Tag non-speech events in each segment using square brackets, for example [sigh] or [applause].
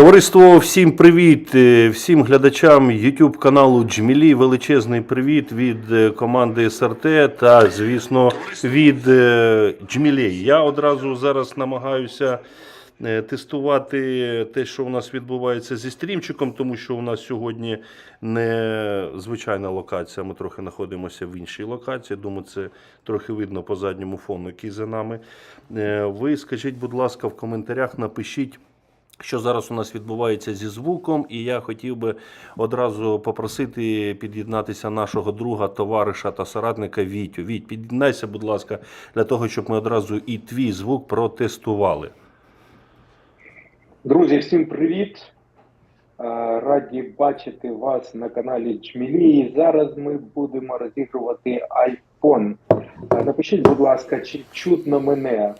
Товариство, всім привіт! Е, Всім глядачам YouTube каналу Джмілі. Величезний привіт від е, команди СРТ та, звісно, від е, Джмілі. Я одразу зараз намагаюся тестувати те, що у нас відбувається зі стрімчиком, тому що у нас сьогодні не звичайна локація. Ми трохи знаходимося в іншій локації. Думаю, це трохи видно по задньому фону, який за нами. Ви скажіть, будь ласка, в коментарях напишіть. Що зараз у нас відбувається зі звуком, і я хотів би одразу попросити під'єднатися нашого друга, товариша та соратника Вітю. Віть, під'єднайся, будь ласка, для того, щоб ми одразу і твій звук протестували. Друзі, всім привіт! Раді бачити вас на каналі Чмілі. І зараз ми будемо розігрувати iPhone. Напишіть, будь ласка, чи чутно мене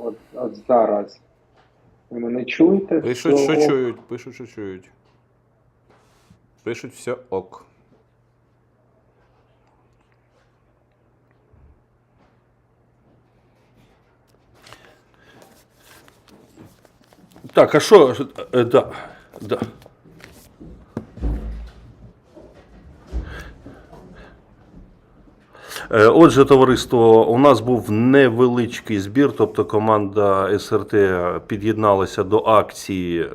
от, от зараз. Ви мене чуєте? Пишуть, Все що ок? чують, пишуть, що чують. Пишуть все ок. Так, а що? Е, Да, да. Отже, товариство, у нас був невеличкий збір, тобто команда СРТ під'єдналася до акції,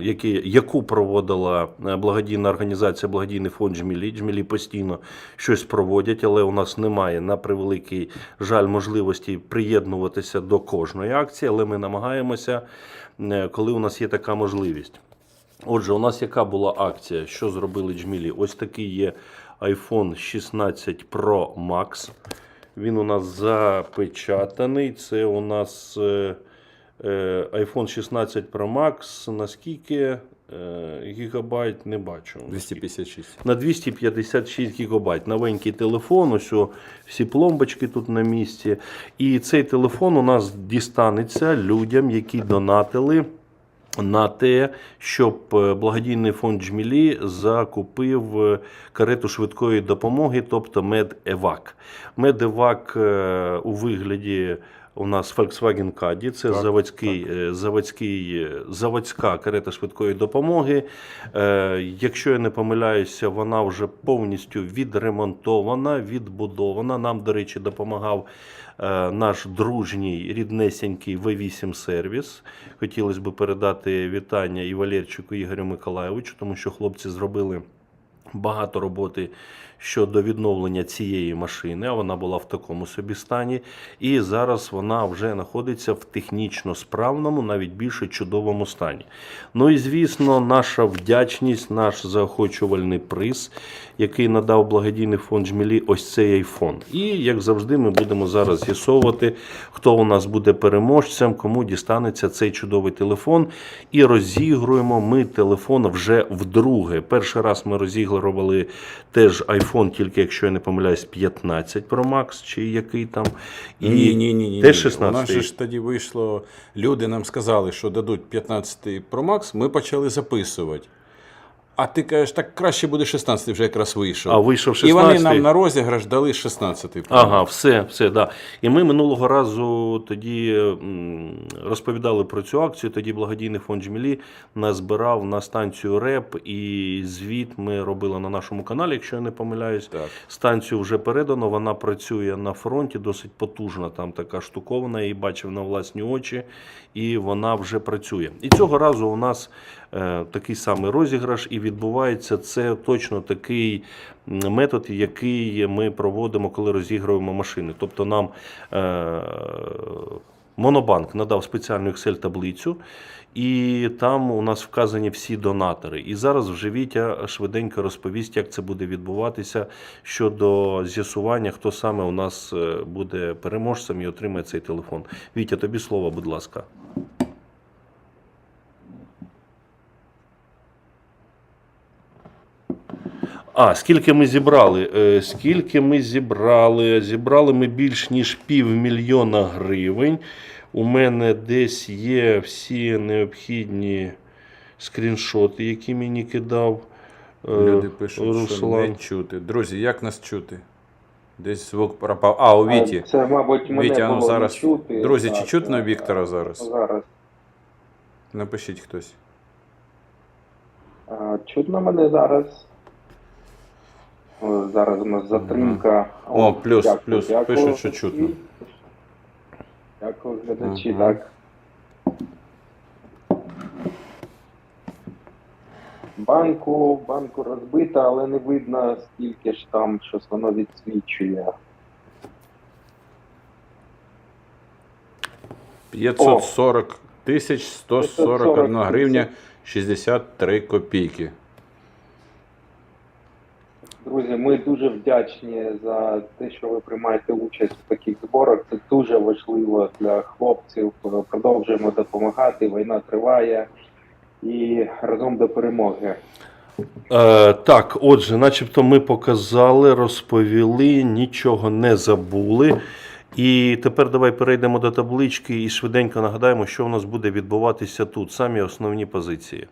які, яку проводила е, благодійна організація Благодійний фонд Джмілі. Джмілі постійно щось проводять, але у нас немає на превеликий жаль можливості приєднуватися до кожної акції, але ми намагаємося, е, коли у нас є така можливість. Отже, у нас яка була акція? Що зробили Джмілі? Ось такий є iPhone 16 Pro Max. Він у нас запечатаний. Це у нас е, е, iPhone 16 Pro Max. Наскільки е, гігабайт не бачу. 256. На 256 гігабайт. Новенький телефон, ось всі пломбочки тут на місці. І цей телефон у нас дістанеться людям, які донатили на те, щоб е, благодійний фонд Джмілі закупив е, карету швидкої допомоги, тобто Медевак. Медевак е, у вигляді. У нас Volkswagen Caddy, це Так, заводський, е, заводський, е, заводська карета швидкої допомоги. Е, Якщо я не помиляюся, вона вже повністю відремонтована, відбудована. Нам, до речі, допомагав е, наш дружній ріднесенький V8 сервіс. Хотілося б передати вітання і Валерчику Ігорю Миколайовичу, тому що хлопці зробили багато роботи щодо відновлення цієї машини, вона була в такому собі стані. І зараз вона вже знаходиться в технічно справному, навіть більше чудовому стані. Ну і звісно, наша вдячність, наш заохочувальний приз, який надав благодійний фонд Жмілі, ось цей iPhone. І як завжди, ми будемо зараз з'ясовувати, хто у нас буде переможцем, кому дістанеться цей чудовий телефон. І розігруємо ми телефон вже вдруге. Перший раз ми розігрували теж iPhone, тільки якщо я не помиляюсь, 15 Pro Max, чи який там. І ні, ні, ні, ні. Теж ні. 16 У нас же ж тоді вийшло. Люди нам сказали, що дадуть 15 Pro Max, ми почали записувати. А ти кажеш, так краще буде 16 вже якраз вийшов. А вийшов І вони нам на розіграш дали 16 Pro Ага, Max. все, все, да. І ми минулого разу тоді розповідали про цю акцію. Тоді благодійний фонд Джмілі назбирав на станцію РЕП і звіт ми робили на нашому каналі, якщо я не помиляюсь. Так. Станцію вже передано, вона працює на фронті, досить потужна. Там така штукована, я її бачив на власні очі, і вона вже працює. І цього разу у нас такий самий розіграш, і відбувається це точно такий метод, який ми проводимо, коли розігруємо машини. Тобто нам е, Монобанк надав спеціальну Excel-таблицю, і там у нас вказані всі донатори. І зараз вже Вітя швиденько розповість, як це буде відбуватися щодо з'ясування, хто саме у нас е, буде переможцем і отримає цей телефон. Вітя, тобі слово, будь ласка. А, скільки ми зібрали? Е, Скільки ми зібрали? Зібрали ми більш ніж півмільйона гривень. У мене десь є всі необхідні скріншоти, які мені кидав. е, Люди пишуть, що Руслан. не чути. Друзі, як нас чути? Десь звук пропав. А, у Віті. Це, мабуть, мене Вітя, ну було зараз. не чути. Друзі, чи Так, чутно так, Віктора зараз? Зараз. Напишіть хтось. А, Чутно мене зараз. О, Зараз у нас затримка. О, плюс, плюс. Пишуть, що чутно. Дякую, глядачі. Мгм. Так. Банку, банку розбита, але не видно, скільки ж там щось воно відсвічує. 540 тисяч 141 540 гривня 63 копійки. Друзі, ми дуже вдячні за те, що ви приймаєте участь в таких зборах. Це дуже важливо для хлопців. Продовжуємо допомагати. Війна триває і разом до перемоги. Е, так, отже, начебто ми показали, розповіли, нічого не забули. І тепер давай перейдемо до таблички і швиденько нагадаємо, що в нас буде відбуватися тут. Самі основні позиції.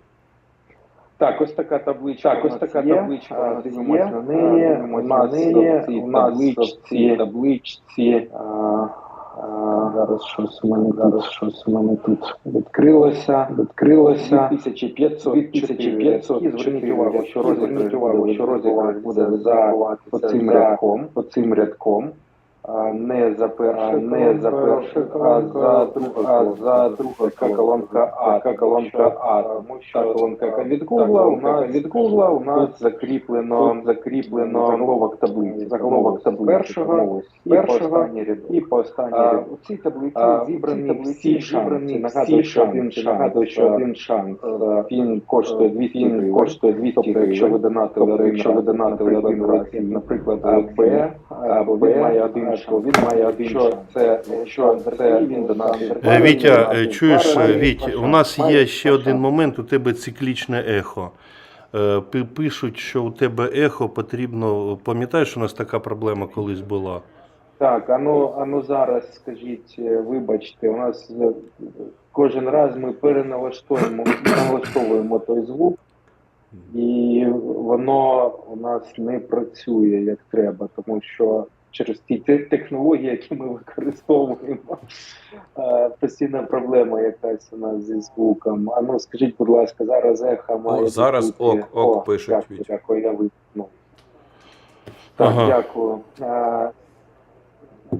Так, ось така табличка. Так, ось така табличка. Є. на неї. На неї. У нас табличці, табличці. Зараз щось у мене зараз щось у мене тут відкрилося. Відкрилося. 2500 2500. Зверніть увагу, що розіграш увагу, що розіграш буде за оцим рядком, оцим рядком. Не за перший, не за перший, а за другу, а за другу така колонка А, колонка А, тому що колонка від Google у нас від Google у нас закріплено закріплено заголовок таблиці, заголовок таблиці першого, першого і по останній ряд. У цій таблиці зібрані всі шанси. Нагадую, що один шанс, що один шанс. він коштує 200 гривень, коштує 200 гривень. Якщо ви донатили, тобто, якщо ви донатили один раз, наприклад, Б, він має один шанс, він має один. Це, якщо це він донатив. Е, Вітя, е, чуєш, е, Віть, у нас є ще один момент, у тебе циклічне ехо. Пишуть, що у тебе ехо потрібно. Пам'ятаєш, у нас така проблема колись була? Так, а ну, а ну зараз скажіть, вибачте, у нас кожен раз ми переналаштовуємо, переналаштовуємо той звук, і воно у нас не працює як треба, тому що через ті технології, які ми використовуємо, е, постійна проблема якась у нас зі звуком. А ну скажіть, будь ласка, зараз ехо має зараз бути- ок, ок О, пишуть, Дякую, дякую, я вимкнув. Так, Ага. дякую. Е,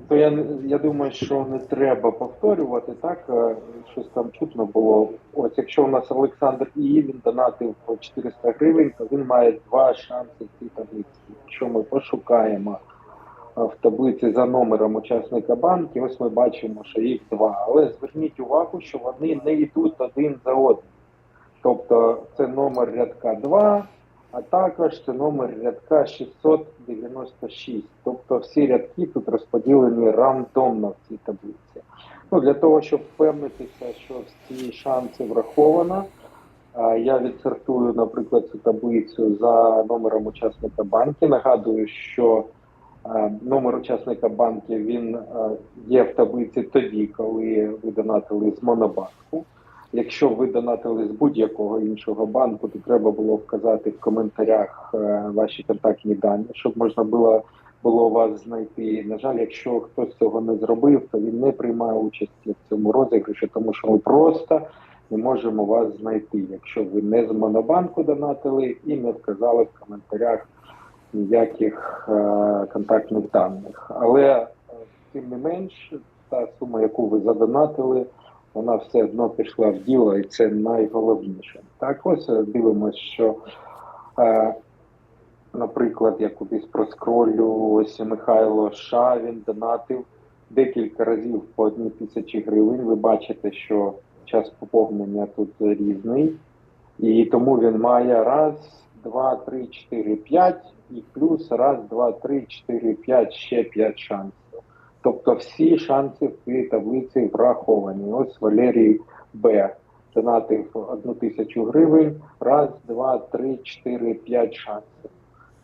то я, я думаю, що не треба повторювати, так? Е, Щось там чутно було. Ось якщо у нас Олександр І, він донатив по 400 гривень, то він має два шанси в цій таблиці. Якщо ми пошукаємо е, в таблиці за номером учасника банки, ось ми бачимо, що їх два. Але зверніть увагу, що вони не йдуть один за одним. Тобто це номер рядка 2, а також це номер рядка 696. Тобто всі рядки тут розподілені рандомно в цій таблиці. Ну, для того, щоб впевнитися, що всі шанси враховано, я відсортую, наприклад, цю таблицю за номером учасника банки. Нагадую, що номер учасника банки він є в таблиці тоді, коли ви донатили з монобанку. Якщо ви донатили з будь-якого іншого банку, то треба було вказати в коментарях е, ваші контактні дані, щоб можна було, було вас знайти. На жаль, якщо хтось цього не зробив, то він не приймає участі в цьому розіграші, тому що ми просто не можемо вас знайти, якщо ви не з монобанку донатили і не вказали в коментарях ніяких е, контактних даних. Але е, тим не менш, та сума, яку ви задонатили, вона все одно пішла в діло, і це найголовніше. Так, ось е, дивимося, що, е, наприклад, я кудись проскролю, ось Михайло Ша, він донатив декілька разів по одній тисячі гривень. Ви бачите, що час поповнення тут різний, і тому він має раз, два, три, чотири, п'ять, і плюс раз, два, три, чотири, п'ять, ще п'ять шансів. Тобто всі шанси в цій таблиці враховані. Ось Валерій Б. Донатив одну тисячу гривень. Раз, два, три, чотири, п'ять шансів.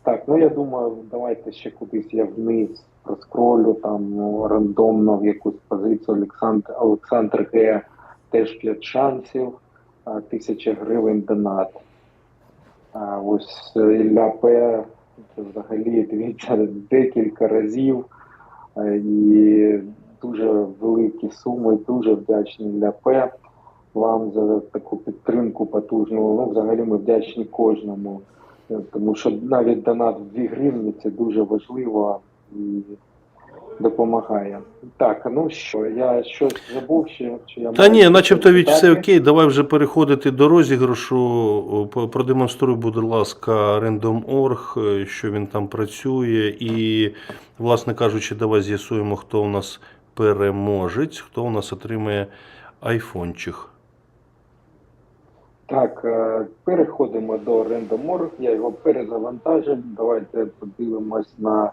Так, ну я думаю, давайте ще кудись я вниз проскролю там ну, рандомно в якусь позицію. Олександр Олександр Г. Теж п'ять шансів, а, тисяча гривень донат. А, ось е, Ілля П. Взагалі дивіться декілька разів. Е, і дуже великі суми, дуже вдячні для П. вам за таку підтримку потужну. Ну, взагалі ми вдячні кожному, Е, тому що навіть донат в 2 гривні це дуже важливо і допомагає. Так, ну що, я щось забув, чи, чи я Та ні, начебто від все окей. Давай вже переходити до розіграшу. Продемонструй, будь ласка, Random.org, е, що він там працює. І, власне кажучи, давай з'ясуємо, хто у нас переможець, хто у нас отримає айфончик. Так, е, переходимо до Random.org, я його перезавантажив. Давайте подивимось на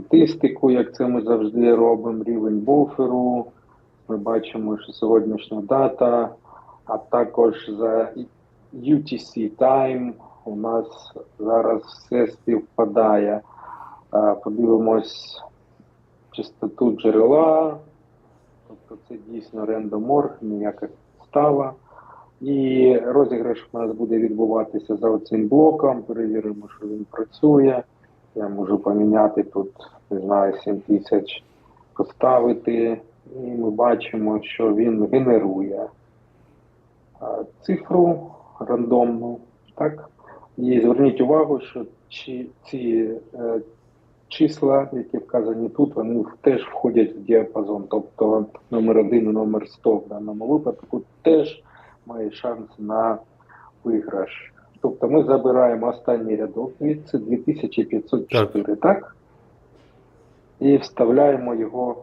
статистику, як це ми завжди робимо. Рівень буферу. Ми бачимо, що сьогоднішня дата, а також за UTC Time у нас зараз все співпадає. Подивимось частоту джерела. Тобто це дійсно Random.org, ніяка става. І розіграш у нас буде відбуватися за цим блоком. Перевіримо, що він працює. Я можу поміняти тут, не знаю, 7 тисяч поставити. І ми бачимо, що він генерує цифру рандомну. Так? І зверніть увагу, що чи, ці е, числа, які вказані тут, вони теж входять в діапазон. Тобто номер 1 і номер 100 в даному випадку теж має шанс на виграш. Тобто ми забираємо останній рядок звідси 2504, так? І вставляємо його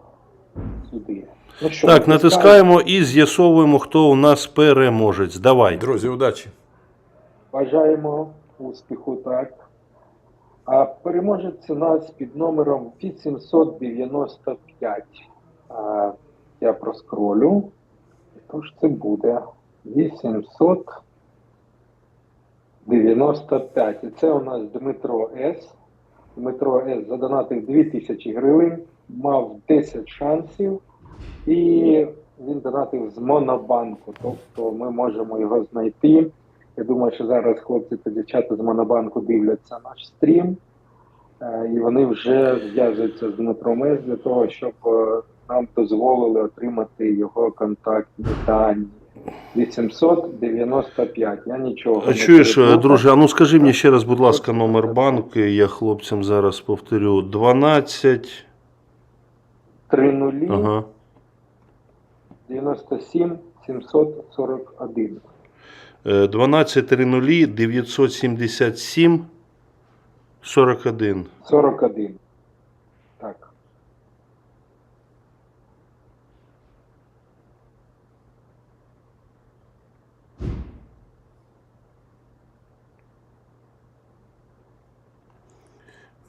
сюди. Ну що, Так, натискаємо. натискаємо і з'ясовуємо, хто у нас переможець. Давай. Друзі, удачі! Бажаємо успіху, так. А переможець у нас під номером 895. А, я проскролю. Тож це буде 895. І це у нас Дмитро С. Дмитро С задонатив 2000 гривень, мав 10 шансів. І він донатив з Монобанку. Тобто ми можемо його знайти. Я думаю, що зараз хлопці та дівчата з Монобанку дивляться наш стрім, е, і вони вже зв'язуються з Дмитром С для того, щоб е, нам дозволили отримати його контактні дані. 895. Я нічого. А чуєш, друже, а ну скажи мені ще раз, будь ласка, номер банку. Я хлопцям зараз повторю. 12. Три нулі Ага. 97 741. Е, 12 30 977 41. 41. Так.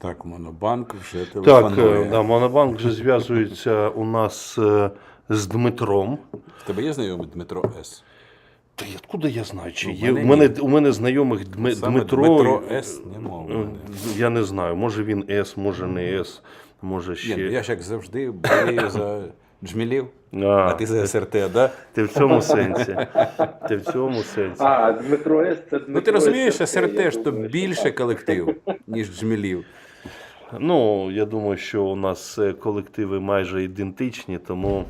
Так, Монобанк вже телефонує. е, да, Монобанк вже зв'язується у нас е, з Дмитром. В тебе є знайомий Дмитро С? Та откуда я знаю? Чи Ну, є? мене У мене, у мене знайомих Дми, Саме Дмитро. Дмитро С нема Е. Я не знаю, може він С, може не С, може ще. ну я ж як завжди болею за джмілів, А, а ти за СРТ, да? Ти в цьому сенсі. Ти в цьому сенсі. А, Дмитро С. це Дмитро Ну ти розумієш, СРТ, СРТ ж то більше колектив, ніж джмілів. Ну, я думаю, що у нас е, колективи майже ідентичні, тому,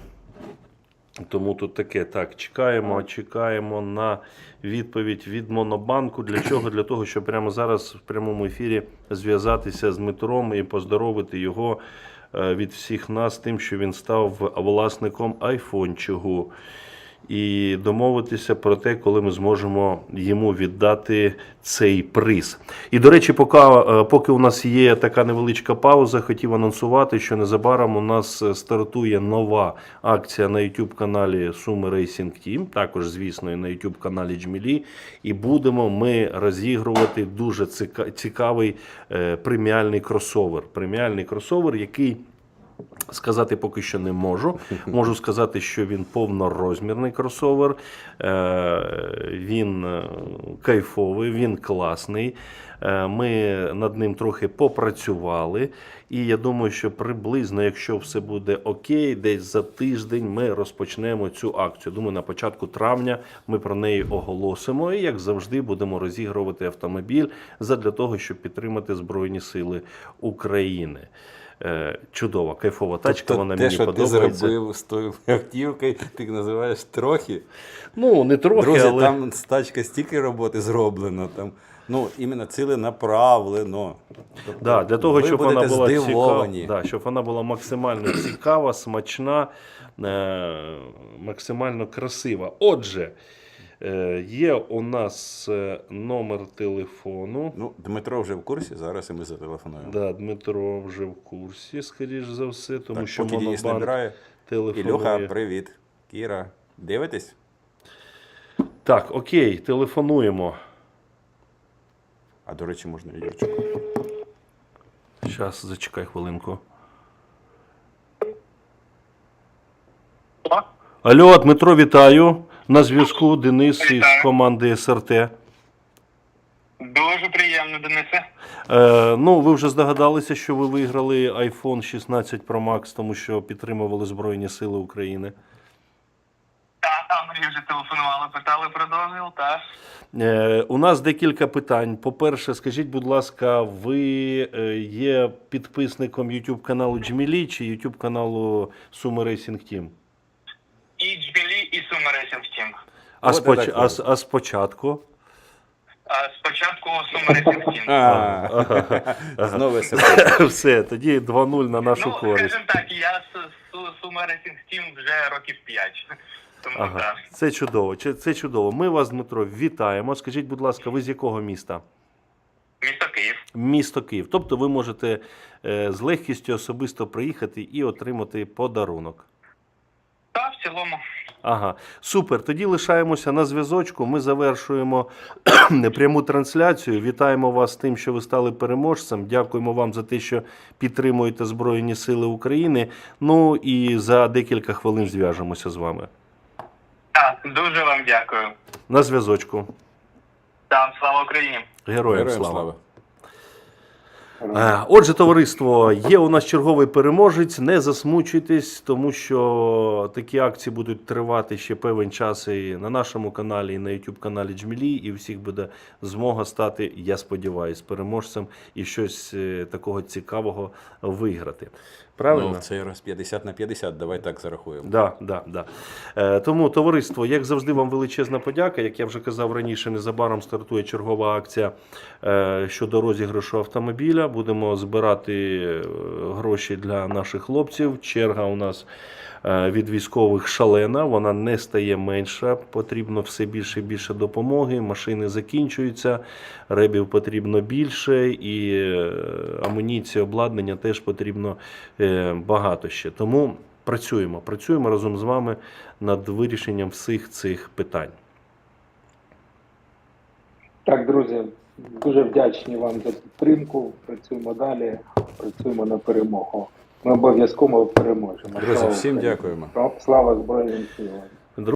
тому тут таке. Так, чекаємо, чекаємо на відповідь від Монобанку. Для чого? Для того, щоб прямо зараз в прямому ефірі зв'язатися з Дмитром і поздоровити його е, від всіх нас тим, що він став власником айфончику. І домовитися про те, коли ми зможемо йому віддати цей приз. І до речі, поки, е, поки у нас є така невеличка пауза, хотів анонсувати, що незабаром у нас е, стартує нова акція на youtube каналі Суми Racing Team, також, звісно, і на youtube каналі Джмілі. І будемо ми розігрувати дуже цікавий е, преміальний кросовер. Преміальний кросовер, який. Сказати поки що не можу. [laughs] Можу сказати, що він повнорозмірний кросовер, е, він е, кайфовий, він класний. Е, Ми над ним трохи попрацювали, і я думаю, що приблизно, якщо все буде окей, десь за тиждень ми розпочнемо цю акцію. Думаю, на початку травня ми про неї оголосимо. І як завжди, будемо розігрувати автомобіль задля того, щоб підтримати Збройні Сили України. Е, чудова, кайфова тачка, тобто вона те, мені що подобається. ти зробив з тою автівкою, ти називаєш трохи. Ну, не трохи, Друзі, але там тачка стільки роботи зроблено. Там, ну, іменно ціленаправлено. Тобто, да, для того, щоб вона була цікава, здивовані. да, щоб вона була максимально цікава, смачна, е, максимально красива. Отже, є у нас е, номер телефону. Ну, Дмитро вже в курсі, зараз і ми зателефонуємо. Да, Дмитро вже в курсі, скоріш за все, тому так, що поки монобанк набирає. телефонує. Ілюха, привіт. Кіра, дивитесь? Так, окей, телефонуємо. А до речі, можна Юрчику. Зараз, зачекай хвилинку. Алло, Дмитро, вітаю. На зв'язку Денис із команди СРТ. Дуже приємно, Денисе. Е, ну, ви вже здогадалися, що ви виграли iPhone 16 Pro Max, тому що підтримували Збройні Сили України. Так, мені вже телефонували, питали про дозвіл, так. Е, у нас декілька питань. По-перше, скажіть, будь ласка, ви е, є підписником YouTube каналу Джмілі чи YouTube каналу Sumo Racing Team? І Джбілі, Racing А, От споч... а, а спочатку? А спочатку Сума Racing Team. А, [laughs] Знову. [laughs] Все, тоді 2-0 на нашу ну, користь. скажімо так, я з Су- Сума Racing Team вже років 5. [laughs] Тому Ага, так. це чудово. Це це чудово. Ми вас, Дмитро, вітаємо. Скажіть, будь ласка, ви з якого міста? Місто Київ. Місто Київ. Тобто ви можете е, з легкістю особисто приїхати і отримати подарунок. Так, в цілому. Ага, супер. Тоді лишаємося на зв'язочку. Ми завершуємо [clears throat] пряму трансляцію. Вітаємо вас з тим, що ви стали переможцем. Дякуємо вам за те, що підтримуєте Збройні Сили України. Ну і за декілька хвилин зв'яжемося з вами. Так, дуже вам дякую. На зв'язочку. Так, слава Україні. Героям, Героям слава. слава. Е, Отже, товариство, є у нас черговий переможець. Не засмучуйтесь, тому що такі акції будуть тривати ще певний час і на нашому каналі, і на YouTube каналі Джмілі, і всіх буде змога стати, я сподіваюся, переможцем і щось е, такого цікавого виграти. Правильно? Ну, Це раз 50 на 50, давай так зарахуємо. Да, да, да. Е, тому, товариство, як завжди, вам величезна подяка. Як я вже казав раніше, незабаром стартує чергова акція е, щодо розіграшу автомобіля. Будемо збирати е, гроші для наших хлопців. Черга у нас від військових шалена, вона не стає менша. Потрібно все більше і більше допомоги. Машини закінчуються, ребів потрібно більше, і е, амуніції, обладнання теж потрібно е, багато ще. Тому працюємо, працюємо разом з вами над вирішенням всіх цих питань. Так, друзі, дуже вдячні вам за підтримку. Працюємо далі, працюємо на перемогу. Ми обов'язково переможемо. Друзі, всім дякуємо. Слава Збройним силам!